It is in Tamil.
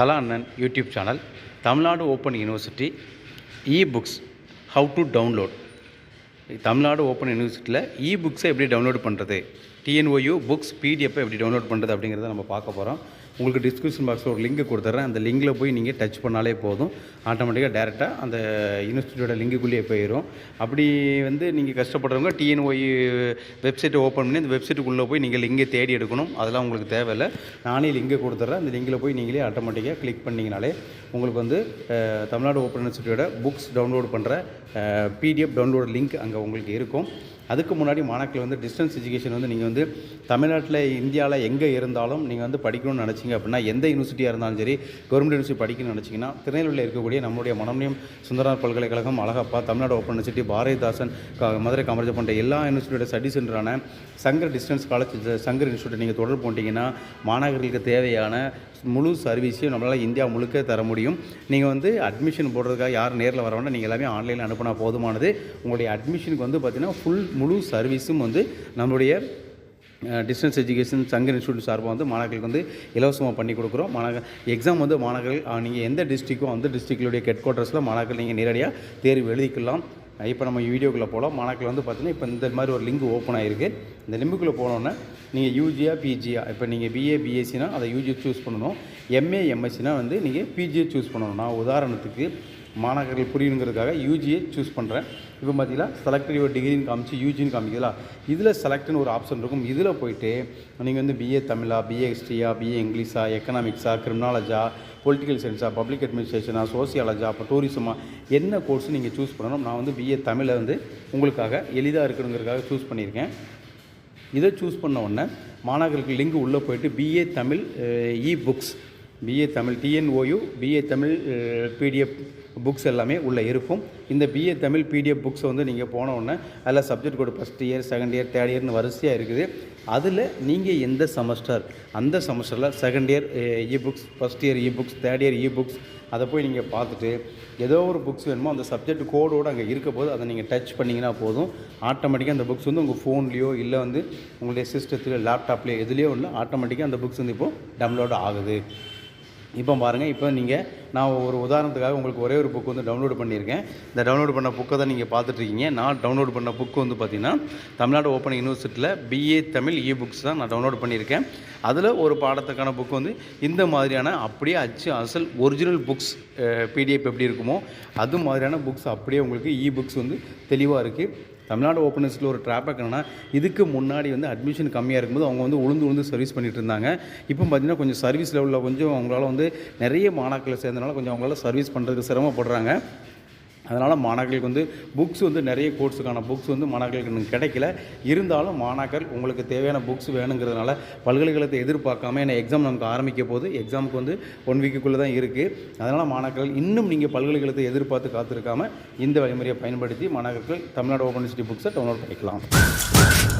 தலா அண்ணன் YouTube channel Tamil Nadu open university E books how to download Tamil Nadu open யூனிவர்சிட்டியில் இ புக்ஸை எப்படி டவுன்லோட் பண்ணுறது டிஎன்ஓயு புக்ஸ் பிடிஎஃப்பை எப்படி டவுன்லோட் பண்ணுறது அப்படிங்கிறத நம்ம பார்க்க போகிறோம் உங்களுக்கு டிஸ்கிரிப்ஷன் பாக்ஸில் ஒரு லிங்க் கொடுத்துட்றேன் அந்த லிங்கில் போய் நீங்கள் டச் பண்ணாலே போதும். ஆட்டோமேட்டிக்காக டேரெக்டாக அந்த யூனிவர்சிட்டியோட லிங்குக்குள்ளேயே போயிடும் அப்படி வந்து நீங்கள் கஷ்டப்படுறவங்க டிஎன்ஒய் வெப்சைட்டை ஓப்பன் பண்ணி அந்த வெப்சைட்டுக்குள்ளே போய் நீங்கள் லிங்கை தேடி எடுக்கணும். அதெல்லாம் உங்களுக்கு தேவையில்லை. நானே லிங்கை கொடுத்துட்றேன் அந்த லிங்கில் போய் நீங்களே ஆட்டோமேட்டிக்காக கிளிக் பண்ணிங்கனாலே உங்களுக்கு வந்து தமிழ்நாடு ஓப்பன் யூனிவர்சிட்டியோட புக்ஸ் டவுன்லோட் பண்ணுற பிடிஎஃப் டவுன்லோட் லிங்க் அங்கே உங்களுக்கு இருக்கும். அதுக்கு முன்னாடி மாணாக்கள் வந்து டிஸ்டன்ஸ் எஜுகேஷன் வந்து நீங்கள் வந்து தமிழ்நாட்டில் இந்தியாவில் எங்கே இருந்தாலும் நீங்கள் வந்து படிக்கணும்னு நினச்சிங்க அப்படின்னா எந்த யூனிவர்சிட்டியாக இருந்தாலும் சரி கவர்மெண்ட் யூனிவர்சிட்டி படிக்கணும்னு நினச்சிங்கன்னா திருநெல்வேலியில் இருக்கக்கூடிய நம்முடைய மனோன்மணியம் சுந்தரனார் பல்கலைக்கழகம் அழகப்பா தமிழ்நாடு ஓப்பன் யூனிவர்சிட்டி பாரதிதாசன் க- மதுரை காமராஜர் போன்ற எல்லா யூனிவர்சிட்டியோட ஸ்டடி சென்டரான சங்கர் டிஸ்டன்ஸ் காலேஜ் சங்கர் இன்ஸ்டியூட்டை நீங்கள் தொடர்பு போட்டிங்கன்னா மாணவர்களுக்கு தேவையான முழு சர்வீஸையும் நம்மளால் இந்தியா முழுக்க தர முடியும். நீங்கள் வந்து அட்மிஷன் போடுறதுக்காக யார் நேரில் வர வேண்டாம். நீங்கள் எல்லாமே ஆன்லைனில் அனுப்புனா போதுமானது. உங்களுடைய அட்மிஷனுக்கு வந்து பார்த்திங்கன்னா ஃபுல் முழு சர்வீஸும் வந்து நம்மளுடைய டிஸ்டன்ஸ் எஜுகேஷன் சங்கர் இன்ஸ்டியூட் சார்பாக வந்து மாணவர்களுக்கு வந்து இலவசமாக பண்ணி கொடுக்குறோம். மாணவ எக்ஸாம் வந்து மாணவர்கள் நீங்கள் எந்த டிஸ்ட்ரிக்கோ அந்த டிஸ்ட்ரிக்டுடைய ஹெட் குவார்ட்டர்ஸில் மாணவர்கள் நீங்கள் நேரடியாக தேர்வு எழுதிக்கலாம். இப்போ நம்ம வீடியோக்குள்ளே போகலாம் மாணவர்கள் வந்து பார்த்தீங்கன்னா இப்போ இந்த மாதிரி ஒரு லிங்க் ஓப்பன் ஆகிருக்கு இந்த லிங்குக்குள்ளே போனோன்னே நீங்கள் யூஜியா பிஜியா இப்போ நீங்கள் பிஏ பிஎஸ்சினா அதை யூஜி சூஸ் பண்ணணும். எம்ஏ எம்எஸ்சினா வந்து நீங்கள் பிஜியை சூஸ் பண்ணணும். நான் உதாரணத்துக்கு மாணவர்கள் புரியணுங்கிறதுக்காக யூஜியை சூஸ் பண்ணுறேன் இப்போ பார்த்தீங்கன்னா செலக்டட் யுவர் டிகிரின்னு காமிச்சு யூஜின்னு காமிக்குதுல. இதில் செலக்ட்னு ஒரு ஆப்ஷன் இருக்கும். இதில் போயிட்டு நீங்கள் வந்து பிஏ தமிழா பிஏ ஹிஸ்ட்ரியா பிஏ இங்கிலீஷா எக்கனாமிக்ஸா கிரிமினாலஜா பொலிட்டிக்கல் சயின்ஸா பப்ளிக் அட்மினிஸ்ட்ரேஷனா சோசியாலஜா அப்போ டூரிசமா என்ன கோர்ஸ் நீங்கள் சூஸ் பண்ணணும் நான் வந்து பிஏ தமிழை வந்து உங்களுக்காக எளிதாக இருக்கணுங்கிறதுக்காக சூஸ் பண்ணியிருக்கேன். இதை சூஸ் பண்ண உடனே மாணவர்களுக்கு லிங்க் உள்ளே போயிட்டு BA Tamil E books BA Tamil TNOU BA Tamil PDF books எல்லாமே உள்ளே இருக்கும். இந்த பிஏ தமிழ் பிடிஎஃப் புக்ஸை வந்து நீங்கள் போன உடனே அதில் subject code first year second year third இயர்னு வரிசையாக இருக்குது. அதில் நீங்கள் எந்த செமஸ்டர் அந்த செமஸ்டரில் second year E books first year E books third year E books அதை போய் நீங்கள் பார்த்துட்டு ஏதோ ஒரு புக்ஸ் வேணுமோ அந்த சப்ஜெக்ட் கோடோடு அங்கே இருக்க போது அதை நீங்கள் டச் பண்ணிங்கன்னா போதும். ஆட்டோமேட்டிக்காக அந்த புக்ஸ் வந்து உங்கள் ஃபோன்லேயோ இல்லை வந்து உங்களுடைய சிஸ்டத்துலையோ லேப்டாப்லேயோ எதுலேயோ இல்லை ஆட்டோமேட்டிக்காக அந்த புக்ஸ் வந்து இப்போது டவுன்லோட் ஆகுது. இப்போ பாருங்கள் இப்போ நீங்கள் நான் ஒரு உதாரணத்துக்காக உங்களுக்கு ஒரே ஒரு புக் வந்து டவுன்லோட் பண்ணியிருக்கேன். இந்த டவுன்லோட் பண்ண புக்கை தான் நீங்கள் பார்த்துட்ருக்கீங்க. நான் டவுன்லோட் பண்ண புக்கு வந்து பார்த்திங்கன்னா தமிழ்நாடு ஓப்பன் யூனிவர்சிட்டியில் பிஏ தமிழ் இ புக்ஸ் தான் நான் டவுன்லோட் பண்ணியிருக்கேன். அதில் ஒரு பாடத்துக்கான புக் வந்து இந்த மாதிரியான அப்படியே அச்சு அசல் ஒரிஜினல் புக்ஸ் பிடிஎஃப் எப்படி இருக்குமோ அது மாதிரியான புக்ஸ் அப்படியே உங்களுக்கு இ புக்ஸ் வந்து தெளிவாக இருக்குது தமிழ்நாடு ஓப்பனர்ஸில் ஒரு ட்ராபேக் என்னென்னா இதுக்கு முன்னாடி வந்து அட்மிஷன் கம்மியாக இருக்கும்போது அவங்க வந்து உளுந்து உளுந்து சர்வீஸ் பண்ணிட்டு இருந்தாங்க. இப்போ பார்த்தீங்கன்னா கொஞ்சம் சர்வீஸ் லெவலில் கொஞ்சம் அவங்களால வந்து நிறைய மாணாக்களை சேர்ந்தனால கொஞ்சம் அவங்களால சர்வீஸ் பண்ணுறதுக்கு சிரமப்படுறாங்க. அதனால் மாணாக்கர்களுக்கு வந்து புக்ஸ் வந்து நிறைய கோர்ஸுக்கான புக்ஸ் வந்து மாணாக்கர்களுக்கு இன்னும் கிடைக்கல. இருந்தாலும் மாணாக்கர் உங்களுக்கு தேவையான புக்ஸ் வேணுங்கிறதுனால பல்கலைக்கழகத்தை எதிர்பார்க்காம ஏன்னா எக்ஸாம் நமக்கு ஆரம்பிக்க போது எக்ஸாமுக்கு வந்து ஒன் வீக்குக்குள்ளே தான் இருக்குது அதனால் மாணாக்கர்கள் இன்னும் நீங்கள் பல்கலைக்கழகத்தை எதிர்பார்த்து காத்திருக்காம இந்த வழிமுறையை பயன்படுத்தி மாணாக்கர்கள் தமிழ்நாடு ஓப்பன் யூனிவர்சிட்டி புக்ஸை டவுன்லோட் பண்ணிக்கலாம்.